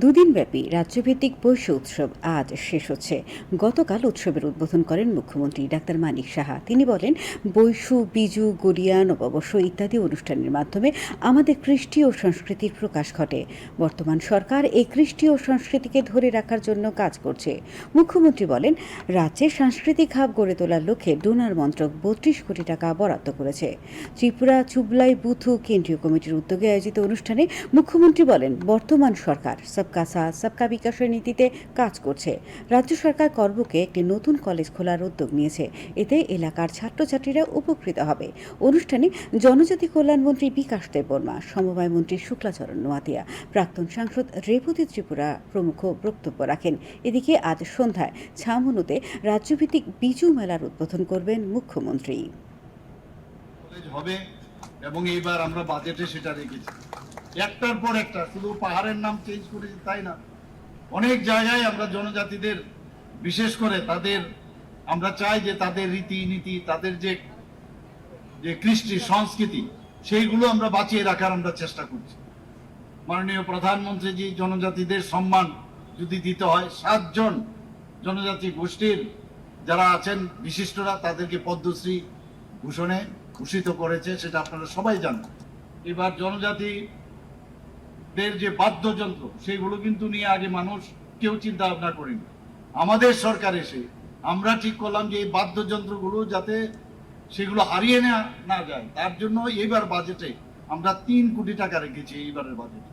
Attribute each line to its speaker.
Speaker 1: দুদিনব্যাপী রাজ্যভিত্তিক বৈশ্য উৎসব আজ শেষ হচ্ছে। গতকাল উৎসবের উদ্বোধন করেন মুখ্যমন্ত্রী ডাক্তার মানিক সাহা। তিনি বলেন, বৈশু, বিজু, গড়িয়া, নববর্ষ ইত্যাদি অনুষ্ঠানের মাধ্যমে আমাদের কৃষ্টি ও সংস্কৃতির প্রকাশ ঘটে। বর্তমান সরকার এই কৃষ্টি ও সংস্কৃতিকে ধরে রাখার জন্য কাজ করছে। মুখ্যমন্ত্রী বলেন, রাজ্যে সাংস্কৃতিক হাব গড়ে তোলার লক্ষ্যে ডোনার মন্ত্রক বত্রিশ কোটি টাকা বরাদ্দ করেছে। ত্রিপুরা, চুবলাই, বুথু কেন্দ্রীয় কমিটির উদ্যোগে আয়োজিত অনুষ্ঠানে মুখ্যমন্ত্রী বলেন, বর্তমান সরকার সবকা সাথ সবকা বিকাশের নীতিতে কাজ করছে রাজ্য সরকার কর্বকে একটি নতুন কলেজ খোলার উদ্যোগ নিয়েছে। এতে এলাকার ছাত্রছাত্রীরা উপকৃত হবে। অনুষ্ঠানে জনজাতি কল্যাণমন্ত্রী বিকাশ দেববর্মা, সমবায় মন্ত্রী শুক্লাচরণ নোয়াতিয়া, প্রাক্তন সাংসদ রেবতী ত্রিপুরা প্রমুখ বক্তব্য রাখেন। এদিকে আজ সন্ধ্যায় ছামনুতে রাজ্যভিত্তিক বিজু মেলার উদ্বোধন করবেন মুখ্যমন্ত্রী।
Speaker 2: হবে এবং এইবার আমরা বাজেটে সেটা রেখেছি। একটার পর একটা, শুধু পাহাড়ের নাম চেঞ্জ করেছি তাই না? অনেক জায়গায় আমরা জনজাতিদের, বিশেষ করে তাদের, আমরা চাই যে তাদের রীতি নীতি, তাদের যে যে কৃষ্টি, সংস্কৃতি, সেইগুলো আমরা বাঁচিয়ে রাখার আমরা চেষ্টা করছি। মাননীয় প্রধানমন্ত্রীজি, জনজাতিদের সম্মান যদি দিতে হয়, সাতজন জনজাতি গোষ্ঠীর যারা আছেন, বিশিষ্টরা, তাদেরকে পদ্মশ্রী ভূষণে ভূষিত করেছে, সেটা আপনারা সবাই জানেন। এবার জনজাতিদের যে বাদ্যযন্ত্র, সেগুলো কিন্তু নিয়ে আগে মানুষ কেউ চিন্তা ভাবনা করেনি। আমাদের সরকার এসে আমরা ঠিক করলাম যে এই বাদ্যযন্ত্রগুলো যাতে সেগুলো হারিয়ে না না যায়। তার জন্য এইবার বাজেটে আমরা তিন কোটি টাকা রেখেছি এইবারের বাজেটে